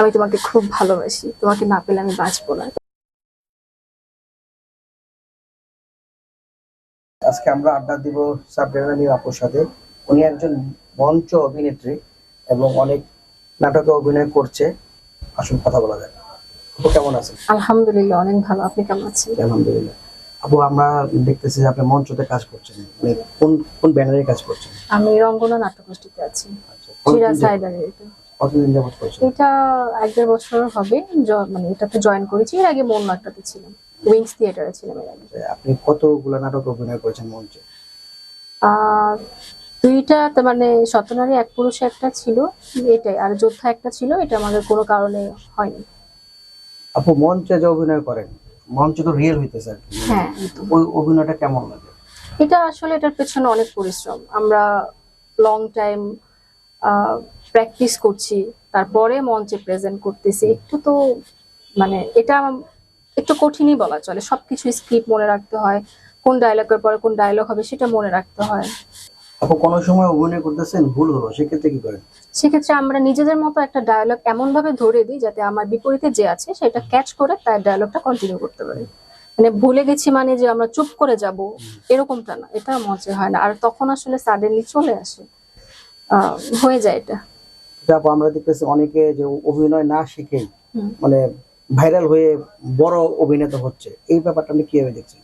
আমি তোমাকে খুব ভালোবাসি। তোমাকে না পেলে আমি বাঁচবো না। আজকে আমরা আড্ডা দিব সাবরিনা মিম আপুর সাথে উনি একজন মঞ্চ অভিনেত্রী এবং অনেক নাটকে অভিনয় করছে। আসুন কথা বলা যায় আপু কেমন আছেন? আলহামদুলিল্লাহ অনেক ভালো। আপনি কেমন আছেন? আলহামদুলিল্লাহ। আপু আমরা দেখতেছি যে আপনি মঞ্চতে কাজ করছেন। মানে কোন কোন ব্যানারে কাজ করছেন? আমি রঙ্গনা নাট্যগোষ্ঠীতে আছি। আচ্ছা, চিরা কতদিন যাবত- করছেন এটা এক দেড় বছর হবে। মানে এটাতে জয়েন করেছি। এর আগে মন একটাতে ছিলাম। উইংস থিয়েটারে ছিলাম এর আগে। আপনি কতগুলো নাটক অভিনয় করেছেন মঞ্চে? দুইটা মানে শতনারী এক পুরুষে একটা ছিল। এটাই। আর যোদ্ধা একটা ছিল। এটা আমাদের কোনো কারণে হয়নি। আপু মঞ্চে যে অভিনয় করেন মঞ্চে তো রিয়েল হইতেছে আর হ্যাঁ ওই অভিনয়টা কেমন লাগে? এটা আসলে এটার পেছনে অনেক পরিশ্রম। আমরা লং টাইম প্র্যাকটিস করছি তারপরে মঞ্চে প্রেজেন্ট করতেছি। একটু তো মানে এটা একটু কঠিনই বলা চলে। সবকিছু স্ক্রিপ্ট মনে রাখতে হয় কোন ডায়লগের পরে কোন ডায়লগ হবে সেটা মনে রাখতে হয়। আপু কোনো সময় অভিনয় করতেছেন? ভুল হলো সেক্ষেত্রে কি করেন? সেক্ষেত্রে আমরা নিজেদের মতো একটা ডায়লগ এমন ভাবে ধরে দিই যাতে আমার বিপরীতে যে আছে সেটা ক্যাচ করে তার ডায়লগটা কন্টিনিউ করতে পারে। মানে ভুলে গেছি মানে যে আমরা চুপ করে যাব এরকমটা না। এটা মজা হয় না। আর তখন আসলে সাডেনলি চলে আসে। আহ, হয়ে যায় এটা। যে আমরা দেখতেছি অনেকে যে অভিনয় না শিখেই হুম। মানে ভাইরাল হয়ে বড় অভিনেতা হচ্ছে। এই ব্যাপারটা আপনি কীভাবে দেখছেন?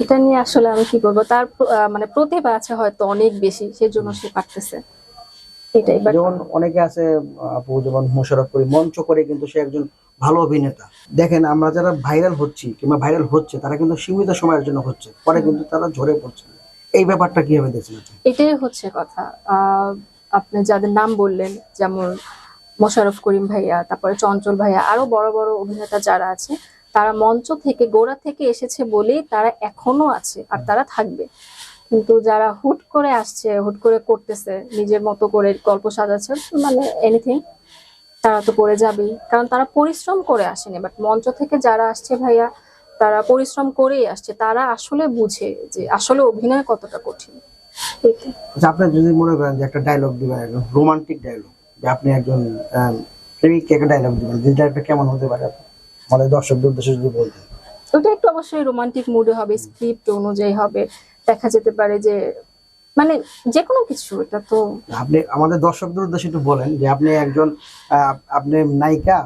এটা নিয়ে আসলে আমি কি বলব? তার মানে প্রতিভা আছে হয়তো অনেক বেশি সেজন্য সে পারতেছে। এটাই যেমন অনেকে আছে আপু যেমন মোশারফ করি মঞ্চ করে কিন্তু সে একজন ভালো অভিনেতা। দেখেন আমরা যারা ভাইরাল হচ্ছি কিংবা ভাইরাল হচ্ছে তারা কিন্তু সীমিত সময়ের জন্য হচ্ছে। পরে কিন্তু তারা ঝরে পড়ছে। এই ব্যাপারটা কীভাবে দেখছেন এটাই হচ্ছে কথা। আহ, আপনি যাদের নাম বললেন, যেমন মোশারফ করিম ভাইয়া, তারপরে চঞ্চল ভাইয়া, আরও বড় বড় অভিনেতা যারা আছে, তারা মঞ্চ থেকে, গোড়া থেকে এসেছে বলেই তারা এখনও আছে আর তারা থাকবে। কিন্তু যারা হুট করে আসছে, হুট করে করতেছে, নিজের মতো করে গল্প সাজাচ্ছে মানে এনিথিং তারা তো পড়ে যাবেই। কারণ তারা পরিশ্রম করে আসেনি বাট মঞ্চ থেকে যারা আসছে ভাইয়া, তারা পরিশ্রম করেই আসছে। তারা আসলে বুঝে যে আসলে অভিনয় কতটা কঠিন। আচ্ছা আপনি যদি মনে করেন যে একটা ডায়লগ দিবেন একদম রোমান্টিক ডায়লগ যে আপনি একজন প্রেমিককে একটা ডায়লগ দিবেন যে ডায়লগটা কেমন হতে পারে? আমাদের দর্শকদের উদ্দেশ্যে যদি বলতেন। ওটা একটু অবশ্যই রোমান্টিক মুডে হবে স্ক্রিপ্ট অনুযায়ী হবে। দেখা যেতে পারে যে মানে যে কোনো কিছু এটা তো আপনি আমাদের দর্শকদের উদ্দেশ্যে একটু বলেন যে আপনি একজন আপনি নায়িকা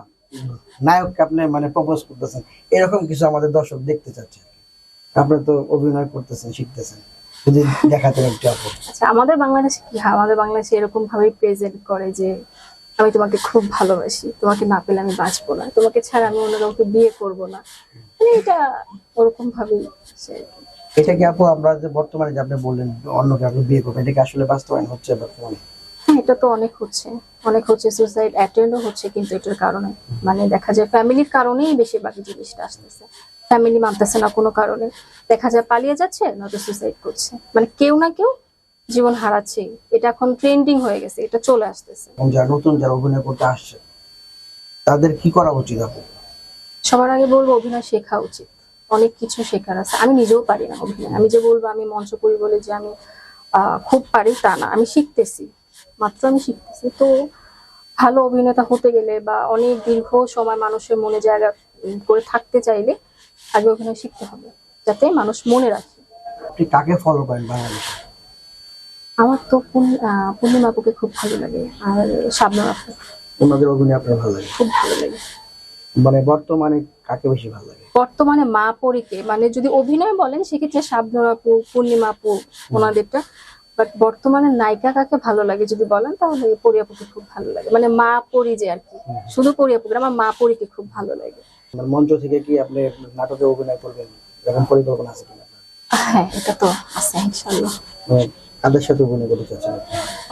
নায়ককে আপনি মানে প্রপোজ করতেছেন এরকম কিছু আমাদের দর্শক দেখতে চাচ্ছে। আপনি তো অভিনয় করতেছেন শিখতেছেন। যদি দেখাতেন একটু আচ্ছা আমাদের বাংলাদেশে কি হয়? আমাদের বাংলাদেশে এরকম ভাবেই প্রেজেন্ট করে যে আমি তোমাকে খুব ভালোবাসি তোমাকে না পেলে আমি বাঁচবো না তোমাকে ছাড়া আমি অন্য কাউকে বিয়ে করব না। মানে এটা ওরকম ভাবেই। এটা কি আপু আমরা যে বর্তমানে যে আপনি বললেন অন্য কাউকে বিয়ে করবেন এটা কি আসলে বাস্তবায়ন হচ্ছে বর্তমানে? হ্যাঁ এটা তো অনেক হচ্ছে। অনেক হচ্ছে সুসাইড অ্যাটেন্ডও হচ্ছে কিন্তু এটার কারণে। মানে দেখা যায় ফ্যামিলির কারণেই বেশিরভাগ জিনিসটা আসতেছে। ফ্যামিলি মানতেছে না কোনো কারণে। দেখা যায় পালিয়ে যাচ্ছে নয়তো সুসাইড করছে। মানে কেউ না কেউ জীবন হারাচ্ছে। এটা এখন ট্রেন্ডিং হয়ে গেছে এটা চলে আসতেছে। যারা নতুন যারা অভিনয় করতে আসছে তাদের কি করা উচিত আপু? সবার আগে বলব অভিনয় শেখা উচিত। অনেক কিছু শেখার আছে। আমি নিজেও পারি না অভিনয়। আমি যে বলব আমি মঞ্চ করি বলে যে আমি খুব পারি তা না। আমি শিখতেছি। মাত্র আমি শিখতেছি। তো ভালো অভিনেতা হতে গেলে বা অনেক দীর্ঘ সময় মানুষের মনে জায়গা করে থাকতে চাইলে আগে অভিনয় শিখতে হবে যাতে মানুষ মনে রাখে। আপনি কাকে ফলো করেন বাংলাদেশে? আমার তো পূর্ণ- পূর্ণিমা আপুকে খুব ভালো লাগে আর শাবনার আপু। ওনাদের অভিনয় আপনার ভালো লাগে? খুব ভালো লাগে। মানে বর্তমানে কাকে বেশি ভালো লাগে? বর্তমানে মা পরীকে মানে যদি অভিনয় বলেন সেক্ষেত্রে শাবনুর আপু পূর্ণিমা আপু ওনাদেরটা। বাট বর্তমানে নায়িকা কাকে ভালো লাগে যদি বলেন তাহলে পরি আপুকে খুব ভালো লাগে। মানে মা পরি যে আর কি। শুধু পরি আপুকে আমার মা পরীকে খুব ভালো লাগে। মঞ্চ থেকে কি আপনি নাটকে অভিনয় করবেন? এরকম পরিকল্পনা আছে কিনা? হ্যাঁ এটা তো আছে ইনশাল্লাহ মানে কাদের সাথে অভিনয় করতে চাচ্ছেন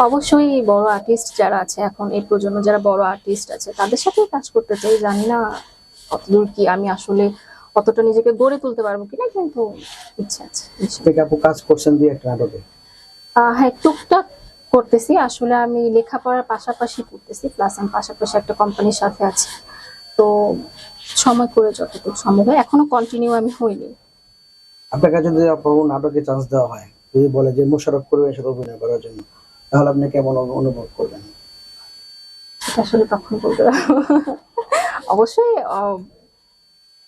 অবশ্যই বড় আর্টিস্ট যারা আছে এখন এই প্রজন্ম যারা বড় আর্টিস্ট আছে তাদের সাথেই কাজ করতে চাই। জানি না কতদূর কি আমি আসলে কতটা নিজেকে গড়ে তুলতে পারব কিনা কিন্তু ইচ্ছা আছে আপু কাজ করছেন দুই একটা নাটকে? হ্যাঁ টুকটাক করতেছি। আসলে আমি লেখাপড়ার পাশাপাশি করতেছি প্লাস আমি পাশাপাশি একটা কোম্পানির সাথে আছি। তো সময় করে যতটুকু সম্ভব হয়। এখনও কন্টিনিউ আমি হইনি। আপনার কাছে যদি আপু নাটকে চান্স দেওয়া হয় যদি বলে যে মোশারফ করিমের সাথে অভিনয় করার জন্য তাহলে আপনি কেমন অনুভব করবেন? আসলে তখন বলতে অবশ্যই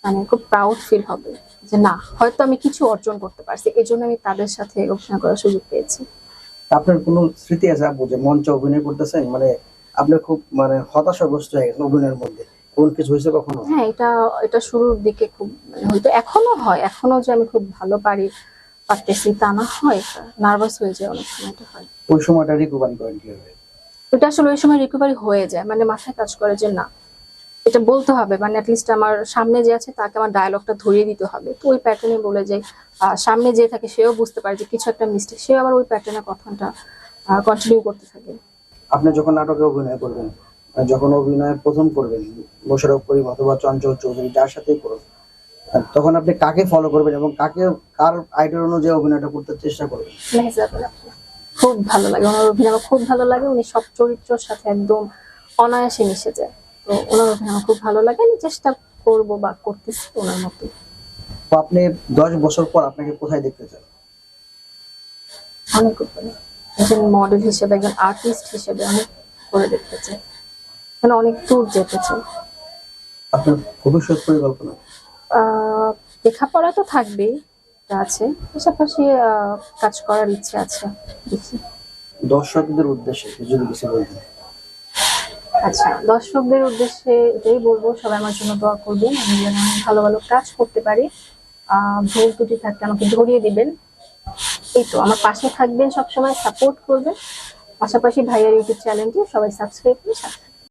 মানে খুব প্রাউড ফিল হবে যে না হয়তো আমি কিছু অর্জন করতে পারছি। এই জন্য আমি তাদের সাথে অভিনয় করার সুযোগ পেয়েছি। আপনার কোনো স্মৃতি আছে আপু যে মঞ্চে অভিনয় করতেছেন? মানে আপনি খুব মানে হতাশাগ্রস্ত হয়ে গেছেন অভিনয়ের মধ্যে। কোন কিছু হয়েছে কখনো? হ্যাঁ এটা এটা শুরুর দিকে খুব মানে হয়তো এখনও হয় এখনও যে আমি খুব ভালো পারি পারতেছি তা না হয় নার্ভাস হয়ে যায় অনেক সময় এটা হয়। ওই সময়টা রিকভারি করেন কীভাবে? ওটা আসলে ওই সময় রিকভারি হয়ে যায় মানে মাথায় কাজ করে যে না এটা বলতে হবে মানে অ্যাটলিস্ট আমার সামনে যে আছে তাকে আমার ডায়লগটা ধরিয়ে দিতে হবে। তো ওই প্যাটার্নে বলে যে সামনে যে থাকে সেও বুঝতে পারে যে কিছু একটা মিস্টেক সেও আবার ওই প্যাটার্নের কথাটা কন্টিনিউ করতে থাকে। আপনি যখন নাটকে অভিনয় করবেন যখন অভিনয় প্রথম করবেন মোশারফ করিম অথবা চঞ্চল চৌধুরী যার সাথেই করুন তখন আপনি কাকে ফলো করবেন এবং কাকে কার আইডিয়াল অনুযায়ী অভিনয়টা করতে চেষ্টা করবেন? খুব ভালো লাগে। ওনার অভিনয় আমার খুব ভালো লাগে। উনি সব চরিত্রের সাথে একদম অনায়াসে মিশে যায়। তো ওনার অভিনয় আমার খুব ভালো লাগে। আমি চেষ্টা করব বা করতেছি ওনার মতো তো আপনি দশ বছর পর আপনাকে কোথায় দেখতে চান? অনেক উপরে একজন মডেল হিসেবে একজন আর্টিস্ট হিসেবে অনেক করে দেখতে চাই। মানে অনেক দূর যেতে চাই আপনার ভবিষ্যৎ পরিকল্পনা? লেখাপড়া তো থাকবেই আছে। পাশাপাশি কাজ করার ইচ্ছে আছে দেখি। দর্শকদের উদ্দেশ্যে যদি কিছু বলতেন আচ্ছা দর্শকদের উদ্দেশ্যে এটাই বলব সবাই আমার জন্য দোয়া করবেন। আমি যেন ভালো ভালো কাজ করতে পারি। ভুল ত্রুটি থাকলে আমাকে ধরিয়ে দিবেন। এই তো আমার পাশে থাকবেন সবসময় সাপোর্ট করবেন। পাশাপাশি ভাইয়ার ইউটিউব চ্যানেলটি সবাই সাবস্ক্রাইব করে সাথে।